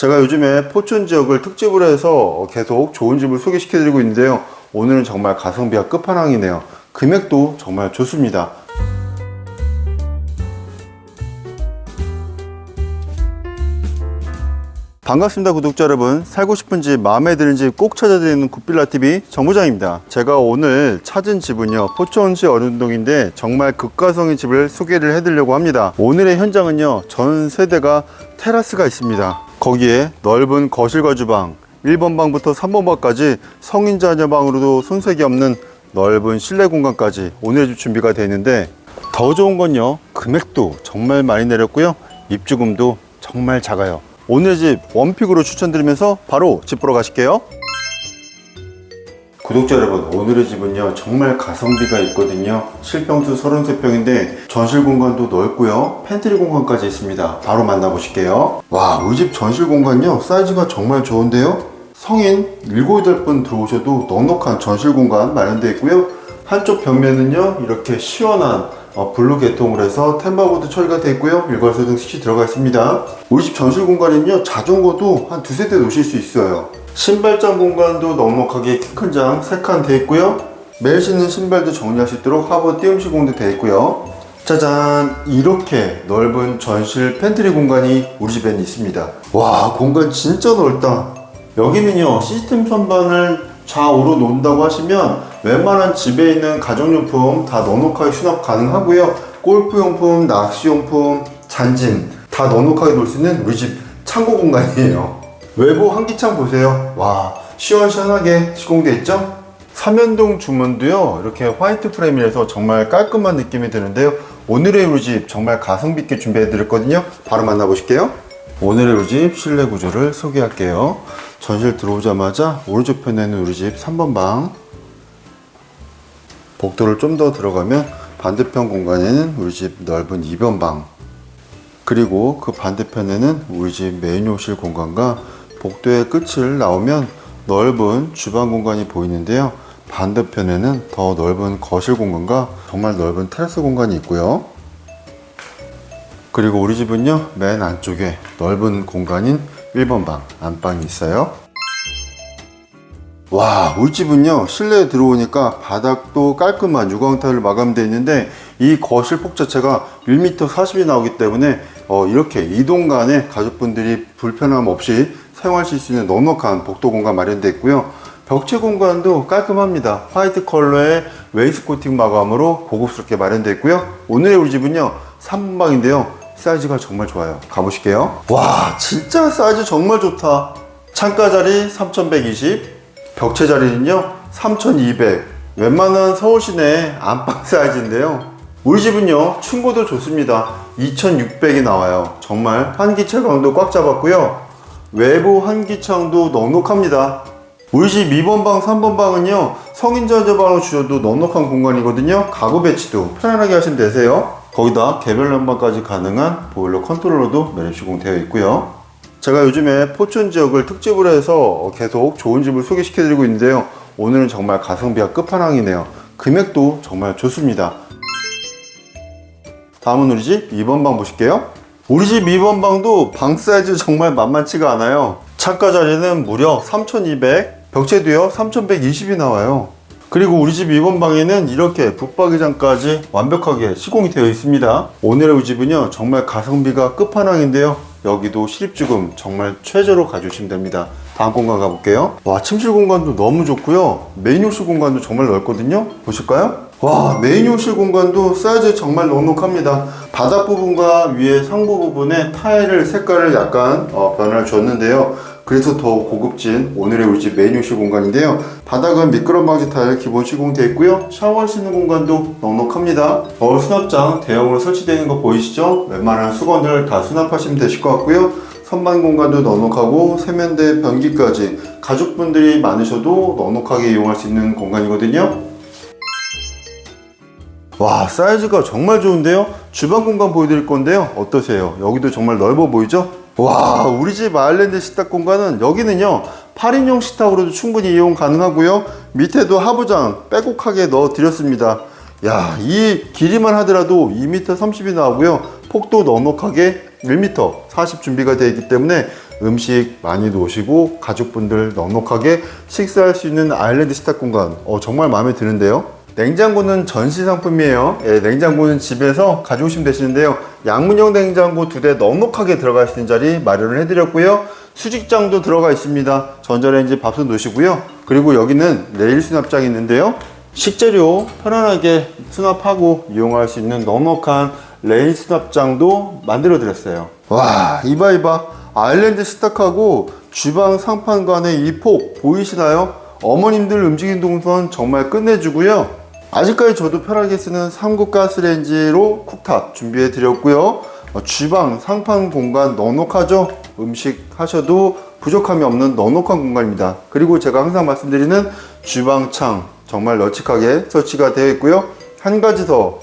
제가 요즘에 포천 지역을 특집으로 해서 계속 좋은 집을 소개시켜 드리고 있는데요. 오늘은 정말 가성비가 끝판왕이네요. 금액도 정말 좋습니다. 반갑습니다 구독자 여러분 살고 싶은 집 마음에 드는 집 꼭 찾아드리는 굿빌라TV 정부장입니다 제가 오늘 찾은 집은요 포천시 어른동인데 정말 극가성의 집을 소개를 해드리려고 합니다 오늘의 현장은요 전 세대가 테라스가 있습니다 거기에 넓은 거실과 주방 1번 방부터 3번 방까지 성인 자녀 방으로도 손색이 없는 넓은 실내 공간까지 오늘 집 준비가 되어 있는데 더 좋은 건요 금액도 정말 많이 내렸고요. 입주금도 정말 작아요. 오늘 집 원픽으로 추천드리면서 바로 집 보러 가실게요 구독자 여러분 오늘의 집은요 정말 가성비가 있거든요. 실평수 33평인데 전실 공간도 넓고요. 팬트리 공간까지 있습니다. 바로 만나보실게요. 와 이 집 전실 공간요 사이즈가 정말 좋은데요? 성인 7, 8분 들어오셔도 넉넉한 전실 공간 마련되어 있고요. 한쪽 벽면은요 이렇게 시원한 어, 블루 계통으로 해서 템바보드 처리가 되어 있고요. 일괄 소등 스위치 들어가 있습니다. 우리 집 전실 공간은요 자전거도 한 두세 대 놓으실 수 있어요 신발장 공간도 넉넉하게 키 큰 장 3칸 되어 있고요. 매일 신는 신발도 정리할 수 있도록 하부 띄움 시공도 되어 있고요. 짜잔! 이렇게 넓은 전실 팬트리 공간이 우리 집에는 있습니다. 와 공간 진짜 넓다. 여기는요 시스템 선반을 좌우로 놓는다고 하시면 웬만한 집에 있는 가정용품 다 넉넉하게 수납 가능하고요. 골프용품, 낚시용품, 잔진 다 넉넉하게 놓을 수 있는 우리 집 창고 공간이에요 외부 환기창 보세요. 와 시원시원하게 시공되어 있죠? 삼연동 주문도요 이렇게 화이트 프레임이라서 정말 깔끔한 느낌이 드는데요. 오늘의 우리 집 정말 가성비 있게 준비해 드렸거든요. 바로 만나보실게요. 오늘의 우리 집 실내 구조를 소개할게요. 전실 들어오자마자 오른쪽 편에는 우리 집 3번 방. 복도를 좀 더 들어가면 반대편 공간에는 우리 집 넓은 2번 방. 그리고 그 반대편에는 우리 집 메인 욕실 공간과 복도의 끝을 나오면 넓은 주방 공간이 보이는데요. 반대편에는 더 넓은 거실 공간과 정말 넓은 테라스 공간이 있고요. 그리고 우리 집은요 맨 안쪽에 넓은 공간인 1번 방 안방이 있어요. 와 우리 집은요 실내에 들어오니까 바닥도 깔끔한 유광 타일로 마감되어 있는데 이 거실 폭 자체가 1m 40이 나오기 때문에 어, 이렇게 이동간에 가족분들이 불편함 없이 사용하실 수 있는 넉넉한 복도 공간 마련되어 있고요. 벽체 공간도 깔끔합니다. 화이트 컬러의 웨이스 코팅 마감으로 고급스럽게 마련되어 있고요. 오늘의 우리 집은요 3번방인데요. 사이즈가 정말 좋아요. 가보실게요. 와 진짜 사이즈 정말 좋다. 창가 자리 3120 벽체 자리는요 3200 웬만한 서울 시내 안방 사이즈인데요. 우리 집은요 층고도 좋습니다. 2600이 나와요. 정말 환기 채광도 꽉 잡았고요 외부 환기창도 넉넉합니다 우리 집 2번 방 3번 방은요 성인 자녀방으로 주셔도 넉넉한 공간이거든요 가구 배치도 편안하게 하시면 되세요 거기다 개별 난방까지 가능한 보일러 컨트롤러도 매립 시공되어 있고요 제가 요즘에 포천 지역을 특집으로 해서 계속 좋은 집을 소개시켜 드리고 있는데요. 오늘은 정말 가성비가 끝판왕이네요. 금액도 정말 좋습니다. 다음은 우리 집 2번 방 보실게요. 우리 집 2번 방도 방 사이즈 정말 만만치가 않아요. 창가 자리는 무려 3200, 벽체도요 3120이 나와요. 그리고 우리 집 2번 방에는 이렇게 붙박이장까지 완벽하게 시공이 되어 있습니다. 오늘의 우리 집은요 정말 가성비가 끝판왕인데요. 여기도 실입주금 정말 최저로 가주시면 됩니다. 다음 공간 가볼게요. 와, 침실 공간도 너무 좋고요. 메인 욕실 공간도 정말 넓거든요. 보실까요? 와, 메인 욕실 공간도 사이즈 정말 넉넉합니다. 바닥 부분과 위에 상부 부분에 타일을 색깔을 약간 어, 변화를 줬는데요. 그래서 더 고급진 오늘의 우리 집 메인 욕실 공간인데요. 바닥은 미끄럼 방지 타일 기본 시공되어 있고요. 샤워할 수 있는 공간도 넉넉합니다. 거울 수납장 대형으로 설치되어 있는 거 보이시죠? 웬만한 수건들 다 수납하시면 되실 것 같고요. 선반 공간도 넉넉하고 세면대 변기까지 가족분들이 많으셔도 넉넉하게 이용할 수 있는 공간이거든요. 와 사이즈가 정말 좋은데요 주방 공간 보여드릴 건데요 어떠세요 여기도 정말 넓어 보이죠 와 우리 집 아일랜드 식탁 공간은 여기는요 8인용 식탁으로도 충분히 이용 가능하고요. 밑에도 하부장 빼곡하게 넣어 드렸습니다. 야 이 길이만 하더라도 2m 30이 나오고요. 폭도 넉넉하게 1m 40 준비가 되어 있기 때문에 음식 많이 놓으시고 가족분들 넉넉하게 식사할 수 있는 아일랜드 식탁 공간. 어, 정말 마음에 드는데요. 냉장고는 전시 상품이에요. 예, 냉장고는 집에서 가져오시면 되시는데요. 양문형 냉장고 두 대 넉넉하게 들어갈 수 있는 자리 마련을 해드렸고요. 수직장도 들어가 있습니다. 전자레인지 밥솥 놓으시고요. 그리고 여기는 레일 수납장이 있는데요. 식재료 편안하게 수납하고 이용할 수 있는 넉넉한 레일 수납장도 만들어 드렸어요. 와, 이봐 이봐. 아일랜드 식탁하고 주방 상판관의 이 폭 보이시나요? 어머님들 움직이는 동선 정말 끝내주고요. 아직까지 저도 편하게 쓰는 3구 가스레인지로 쿡탑 준비해 드렸고요. 어, 주방 상판 공간 넉넉하죠? 음식 하셔도 부족함이 없는 넉넉한 공간입니다. 그리고 제가 항상 말씀드리는 주방창 정말 널찍하게 설치가 되어 있고요. 한 가지 더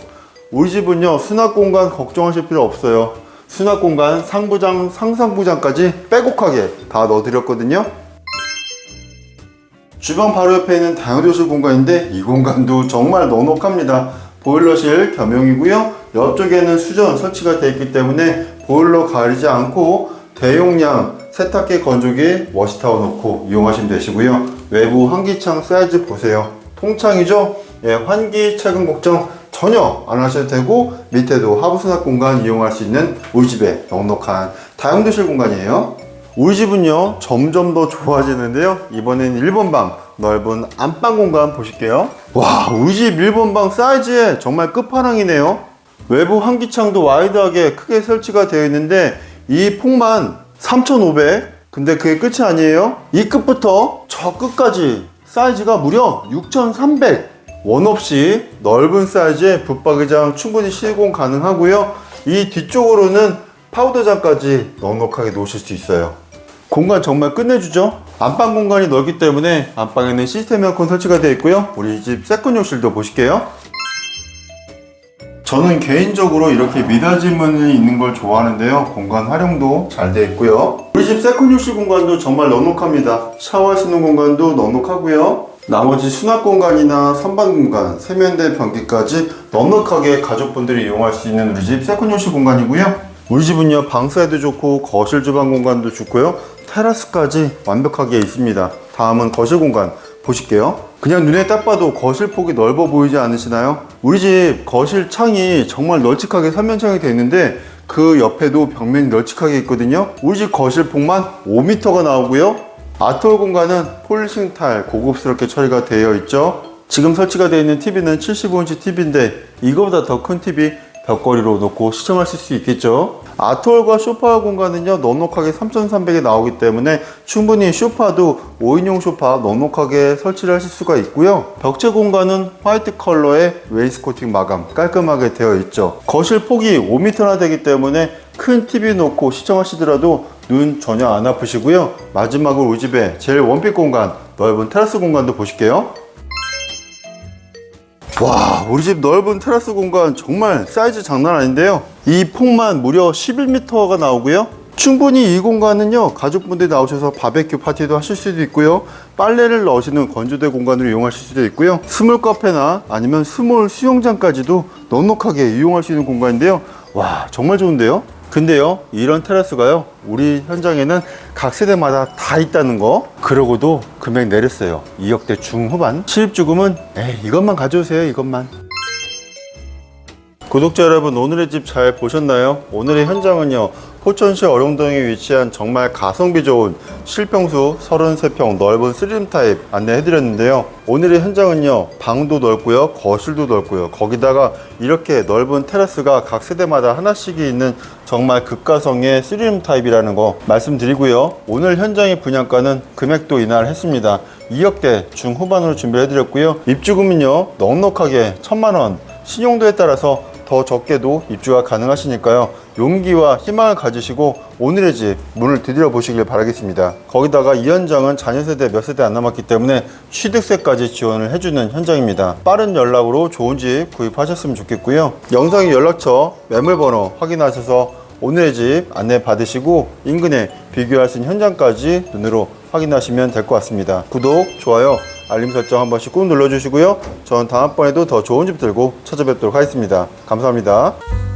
우리 집은요 수납 공간 걱정하실 필요 없어요. 수납 공간 상부장 상상부장까지 빼곡하게 다 넣어 드렸거든요. 주방 바로 옆에 있는 다용도실 공간인데 이 공간도 정말 넉넉합니다. 보일러실 겸용이고요. 옆쪽에는 수전 설치가 되어 있기 때문에 보일러 가리지 않고 대용량 세탁기 건조기 워시타워 놓고 이용하시면 되시고요. 외부 환기창 사이즈 보세요. 통창이죠? 예, 환기 채금 걱정 전혀 안 하셔도 되고 밑에도 하부 수납 공간 이용할 수 있는 우리 집의 넉넉한 다용도실 공간이에요. 우리 집은요 점점 더 좋아지는데요. 이번엔 1번 방 넓은 안방 공간 보실게요. 와 우리 집 1번 방 사이즈에 정말 끝판왕이네요. 외부 환기창도 와이드하게 크게 설치가 되어 있는데 이 폭만 3,500 근데 그게 끝이 아니에요. 이 끝부터 저 끝까지 사이즈가 무려 6,300 원 없이 넓은 사이즈의 붙박이장 충분히 시공 가능하고요. 이 뒤쪽으로는 파우더장까지 넉넉하게 놓으실 수 있어요 공간 정말 끝내주죠? 안방 공간이 넓기 때문에 안방에는 시스템 에어컨 설치가 되어 있고요. 우리 집 세컨욕실도 보실게요. 저는 개인적으로 이렇게 미닫이 문이 있는 걸 좋아하는데요. 공간 활용도 잘 되어 있고요. 우리 집 세컨욕실 공간도 정말 넉넉합니다. 샤워할 수 있는 공간도 넉넉하고요. 나머지 수납 공간이나 선반 공간, 세면대 변기까지 넉넉하게 가족분들이 이용할 수 있는 우리 집 세컨욕실 공간이고요. 우리 집은요 방 사이도 좋고 거실 주방 공간도 좋고요 테라스까지 완벽하게 있습니다. 다음은 거실 공간 보실게요. 그냥 눈에 딱 봐도 거실 폭이 넓어 보이지 않으시나요? 우리 집 거실 창이 정말 널찍하게 삼면창이 되어 있는데 그 옆에도 벽면이 널찍하게 있거든요. 우리 집 거실 폭만 5m가 나오고요. 아트홀 공간은 폴리싱 타일 고급스럽게 처리가 되어 있죠. 지금 설치가 되어 있는 TV는 75인치 TV인데 이거보다 더 큰 TV 벽걸이로 놓고 시청하실 수 있겠죠. 아트홀과 소파 공간은요 넉넉하게 3,300에 나오기 때문에 충분히 소파도 5인용 소파 넉넉하게 설치를 하실 수가 있고요. 벽체 공간은 화이트 컬러의 웨이스코팅 마감 깔끔하게 되어 있죠. 거실 폭이 5m나 되기 때문에 큰 TV 놓고 시청하시더라도 눈 전혀 안 아프시고요. 마지막으로 우리 집에 제일 원픽 공간 넓은 테라스 공간도 보실게요. 와 우리 집 넓은 테라스 공간 정말 사이즈 장난 아닌데요. 이 폭만 무려 11m가 나오고요. 충분히 이 공간은요 가족분들이 나오셔서 바베큐 파티도 하실 수도 있고요. 빨래를 넣으시는 건조대 공간으로 이용하실 수도 있고요. 스몰 카페나 아니면 스몰 수영장까지도 넉넉하게 이용할 수 있는 공간인데요. 와 정말 좋은데요 근데요 이런 테라스가요 우리 현장에는 각 세대마다 다 있다는 거 그러고도 금액 내렸어요 2억대 중후반 실입주금은 에이 이것만 가져오세요 이것만 구독자 여러분 오늘의 집 잘 보셨나요? 오늘의 현장은요 포천시 어룡동에 위치한 정말 가성비 좋은 실평수 33평 넓은 쓰리룸 타입 안내해드렸는데요. 오늘의 현장은요 방도 넓고요 거실도 넓고요. 거기다가 이렇게 넓은 테라스가 각 세대마다 하나씩이 있는 정말 극가성의 쓰리룸 타입이라는 거 말씀드리고요. 오늘 현장의 분양가는 금액도 인하했습니다. 2억대 중후반으로 준비해드렸고요. 입주금은요 넉넉하게 천만원. 신용도에 따라서 더 적게도 입주가 가능하시니까요. 용기와 희망을 가지시고 오늘의 집 문을 두드려 보시길 바라겠습니다. 거기다가 이 현장은 자녀 세대 몇 세대 안 남았기 때문에 취득세까지 지원을 해주는 현장입니다. 빠른 연락으로 좋은 집 구입하셨으면 좋겠고요. 영상의 연락처, 매물번호 확인하셔서 오늘의 집 안내 받으시고 인근에 비교할 수 있는 현장까지 눈으로 확인하시면 될 것 같습니다. 구독, 좋아요, 알림 설정 한 번씩 꾹 눌러주시고요. 전 다음번에도 더 좋은 집 들고 찾아뵙도록 하겠습니다. 감사합니다.